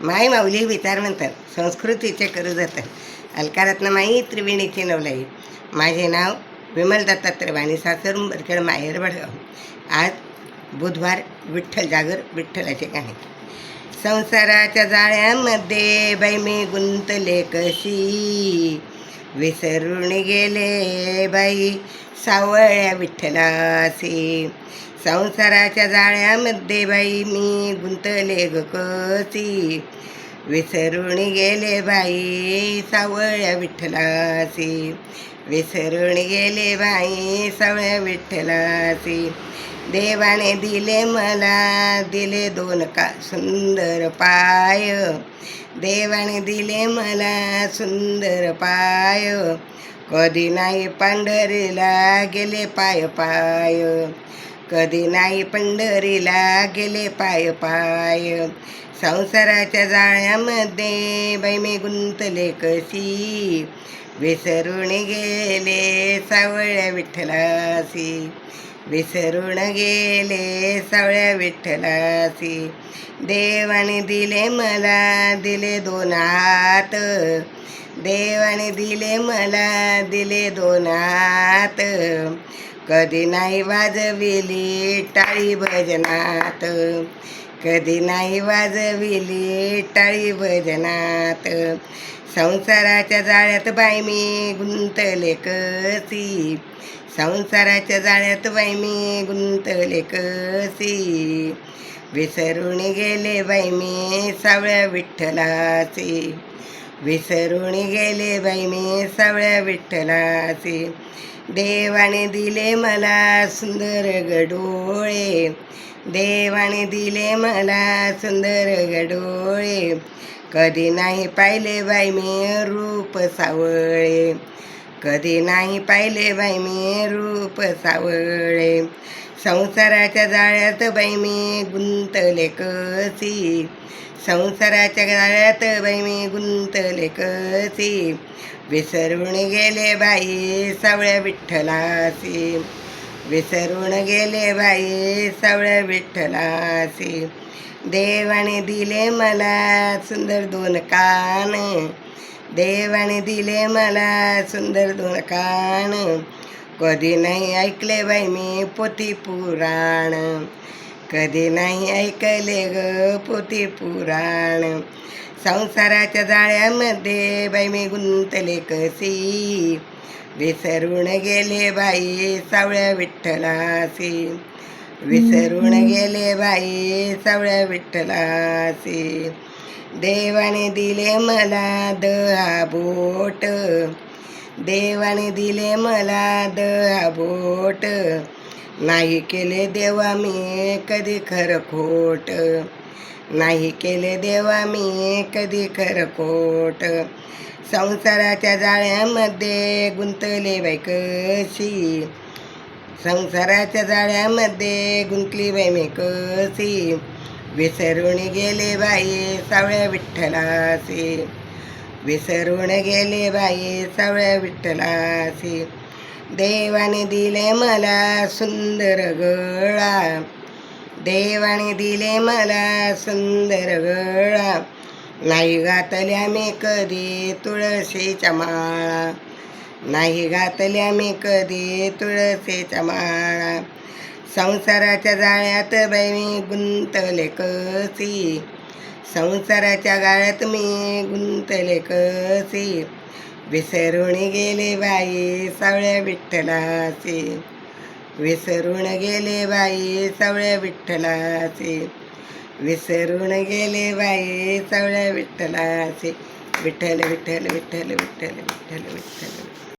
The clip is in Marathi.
माई माऊली विचार म्हणतात संस्कृतीचे करू जातात अलकारातनं माई त्रिवेणीची नवलाई. माझे नाव विमल दत्तात्रय वाणी सासर बरखेड माहेर बडगाव आज बुधवार विठ्ठल जागर विठ्ठलाचे गाणे. संसाराच्या जाळ्यामध्ये बाई मी गुंतले कशी? विसरून गेले बाई. सावळ्या विठ्ठलासी. संसाराच्या जाळ्यामध्ये बाई मी गुंतले ग कशी? विसरून गेले बाई सावळ्या विठ्ठलासी. विसरून गेले बाई सवळ विठ्ठलासी देवाने दिले मला दिले दोन का सुंदर पाय. देवाने दिले मला सुंदर पाय. कधी नाही पंढरीला गेले पाय पाय. कधी नाही पंढरीला गेले पाय पाय. संसाराच्या जाळ्यामध्ये बाई मी गुंतले कशी? विसरून गेले सावळ्या विठ्ठलासी. विसरून गेले सावळ्या विठ्ठलासी. देवाने दिले मला दिले दोन हात. देवाने दिले मला दिले दोन हात. कधी नाही वाजविली टाळी भजनात. कधी नाही वाजविली टाळी भजनात. संसाराच्या जाळ्यात बाई मी गुंतले कसी संसाराच्या जाळ्यात बाई मी गुंतले कसी विसरून गेले बाई मी सावळ्या विठ्ठलासी विसरून गेले बाई मी सावळ्या विठ्ठलासी देवाने दिले मला सुंदर गडोळे. देवाने दिले मला सुंदर गडोळे. कधी नाही पाहिले बाई मी रूप सावळे. कधी नाही पाहिले बाई मी रूप सावळे. संसाराच्या जाळ्यात बाई मी गुंतले कसी संसाराच्या जाळ्यात बाई मी गुंतले कसी विसरून गेले बाई सावळ्या विठ्ठलासी विसरून गेले बाई सावळ्या विठ्ठलासी. देवाने दिले मला सुंदर दोन कान. देवाने दिले मला सुंदर दोन कान. कधी नाही ऐकले बाई मी पोथी पुराण. कधी नाही ऐकले ग पोथी पुराण. संसाराच्या जाळ्यामध्ये बाई मी गुंतले कशी? विसरून गेले बाई सावळ्या विठ्ठलासी. विसरून गेले बाई सावळ्या विठ्ठलासी. देवाने दिले मला दहा बोट. देवाने दिले मला दहा बोट. नाही केले देवा मी कधी खरं खोट नाही केले देवा मी कधी खरं कोट संसाराच्या जाळ्यामध्ये गुंतले बाय कशी? संसाराच्या जाळ्यामध्ये गुंतली बाई मी कशी? विसरून गेले बाई सावळ्या विठ्ठलासी विसरून गेले बाई सावळ्या विठ्ठलासी देवाने दिले मला सुंदर गळा. देवाने दिले मला सुंदर गळा. नाही घातल्या मी कधी तुळशीच्या माळा. नाही घातल्या मी कधी तुळशीच्या माळा. संसाराच्या जाळ्यात बाई मी गुंतले कसी संसाराच्या गाळ्यात मी गुंतले कसी विसरून गेले बाई सावळ्या विठ्ठलासी विसरून गेले बाई सवळ्या विठ्ठलाची. विसरून गेले बाई सावळ्या विठ्ठलाची. विठ्ठल विठ्ठल विठ्ठल विठ्ठल विठ्ठल विठ्ठल.